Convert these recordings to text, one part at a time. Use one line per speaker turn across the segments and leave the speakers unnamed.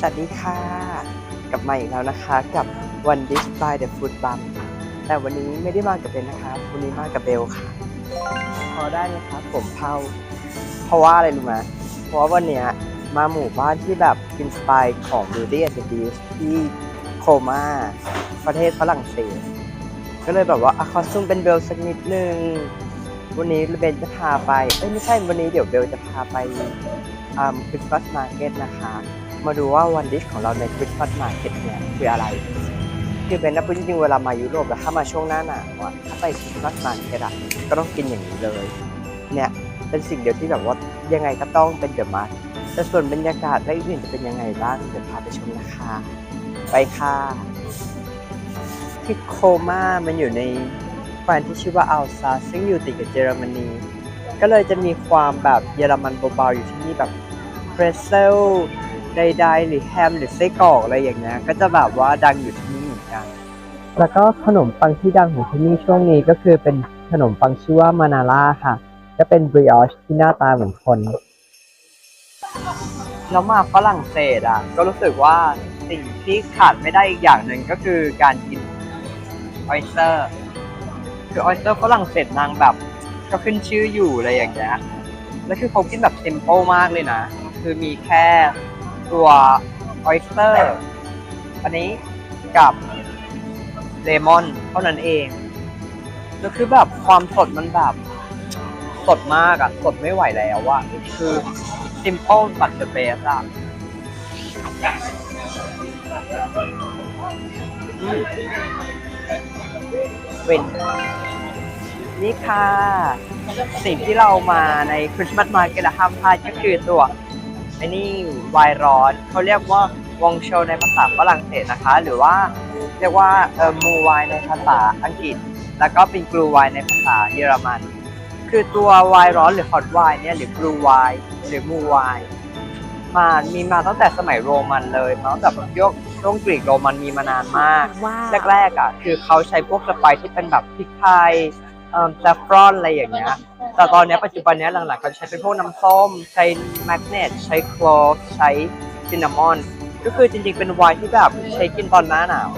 สวัสดีค่ะ กลับมาอีกแล้วนะคะกับ One Dish by the Food Bum แต่วันนี้ไม่ได้มากับเบนนะคะวันนี้มากับเบลค่ะ พอได้ไหมคะผมเผาเพราะว่าอะไรรู้ไหมเพราะว่าวันเนี้ยมาหมู่บ้านที่แบบอินสปายของ Beauty and the Beast ที่โคมาประเทศฝรั่งเศส ก็เลยแบบว่าอะคอสตูมเป็นเบลสักนิดนึง วันนี้เบนจะพาไป เอ้ยไม่ใช่วันนี้เดี๋ยวเบลจะพาไปอ่าคริสต์มาสมาร์เก็ตนะคะ มาดูว่าวันดิชของเราในคริสต์มาสมาร์เก็ตเนี่ยคืออะไร คือเป็นนักพูดจริงๆเวลามายุโรปแล้วถ้ามาช่วงหน้าหนาวอะถ้าไปคริสต์มาสมาร์เก็ตอะก็ต้องกินอย่างนี้เลย เนี่ยเป็นสิ่งเดียวที่แบบว่ายังไงก็ต้องเป็นเดอะมาสแต่ส่วนบรรยากาศและอื่นจะเป็นยังไงบ้างเดี๋ยวพาไปชมนะคะไปค่ะที่โคม่ามันอยู่ในแคว้นที่ชื่อว่าอัลซาซึ่งอยู่ติดกับเยอรมนีก็เลยจะมีความแบบเยอรมันเบาๆอยู่ที่นี่แบบเพรสเซล ใดๆหรือแฮมหรือไส้กรอกอะไรอย่างเงี้ยก็จะแบบว่าดังอยู่ที่นี่เหมือนกัน แล้วก็ขนมปังที่ดังของที่นี่ช่วงนี้ก็คือเป็นขนมปังชื่อว่ามานาล่าค่ะ ก็เป็นบริออชที่หน้าตาเหมือนคน แล้วมาฝรั่งเศสอะ ก็รู้สึกว่าสิ่งที่ขาดไม่ได้อีกอย่างหนึ่งก็คือการกินออยสเตอร์คือออยสเตอร์ฝรั่งเศสนางแบบก็ขึ้นชื่ออยู่อะไรอย่างเงี้ยแล้วคือเขากินแบบ s ิม p ป e มากเลยนะ คือมีแค่ ตัวออยสเตอร์อันนี้กับเลมอนเท่านั้นเองแล้วคือแบบความสดมันแบบ สดมากอะสดไม่ไหวแล้วอะคือ simple but the best อะอืมเว้นนี่ค่ะ สิ่งที่เรามาในคริสต์มาสมาร์เก็ตห้ามพลาดก็คือตัว ไอ้นี่ไวน์ร้อนเขาเรียกว่าวองโชในภาษาฝรั่งเศสนะคะ หรือว่าเรียกว่าเออมูไวน์ในภาษาอังกฤษ แล้วก็เป็นกรูไวน์ในภาษาเยอรมัน คือตัวไวน์ร้อนหรือฮอตไวน์เนี่ยหรือกรูไวน์หรือมูไวน์มามีมาตั้งแต่สมัยโรมันเลยมาตั้งแต่ยกช่วงกรีกโรมันมีมานานมาก
ว้าว
แรกๆอะคือเขาใช้พวกสไปซ์ที่เป็นแบบพริกไทยเอ่อซฟรอนอะไรอย่างเงี้ย แต่ตอนนี้ปัจจุบันนี้หลังๆเขาใช้เป็นพวกน้ำส้ม ใช้แมกเนตใช้โคลฟใช้ซินนามอน ก็คือจริงๆเป็นไวน์ที่แบบใช้กินตอนหน้าหนาว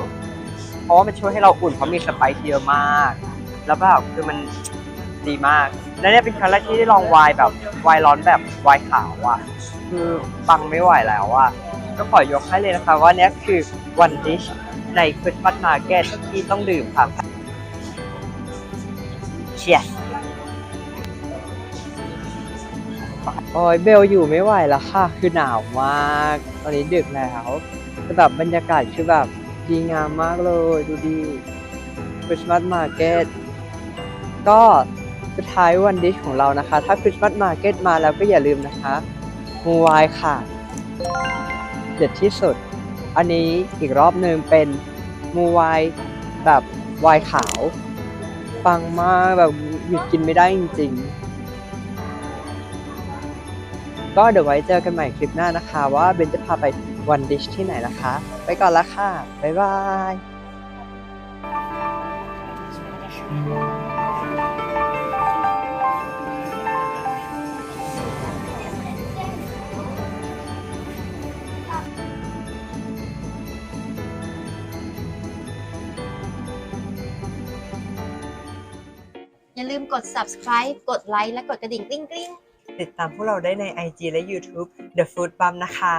เพราะว่ามันช่วยให้เราอุ่นเพราะมีสไปซ์เยอะมาก แล้วแบบคือมันดีมาก และเนี่ยเป็นครั้งแรกที่ได้ลองไวน์แบบไวน์ร้อนแบบไวน์ขาวอะ คือปังไม่ไหวแล้วอะ ก็ขอยกให้เลยนะคะว่านี่คือวันดิชในคริสต์มาสมาร์เก็ตที่ต้องดื่มค่ะเชียร์ โอ้ยเบลอยู่ไม่ไหวแล้วค่ะ คือหนาวมาก ตอนนี้ดึกแล้วแต่แบบบรรยากาศคือแบบดีงามมากเลย ดูดีคริสต์มาสมาร์เก็ตก็สุดท้ายวันดิชของเรานะคะ ถ้าคริสต์มาสมาร์เก็ตมาแล้วก็อย่าลืมนะคะมูวน์ค่ะ เด็ดที่สุด อันนี้อีกรอบหนึ่งเป็นมูวน์แบบวน์ขาวปังมากแบบหยุดกินไม่ได้จริงๆ ก็เดี๋ยวไว้เจอกันใหม่คลิปหน้านะคะ ว่าเบนจะพาไปวันดิชที่ไหนนะคะ ไปก่อนละค่ะ บ๊ายบาย
อย่าลืมกด subscribe กดไลค์และกดกระดิ่งกริ๊งกริ๊ง
ติดตามพวกเราได้ใน IG และ YouTube The Food Bum นะคะ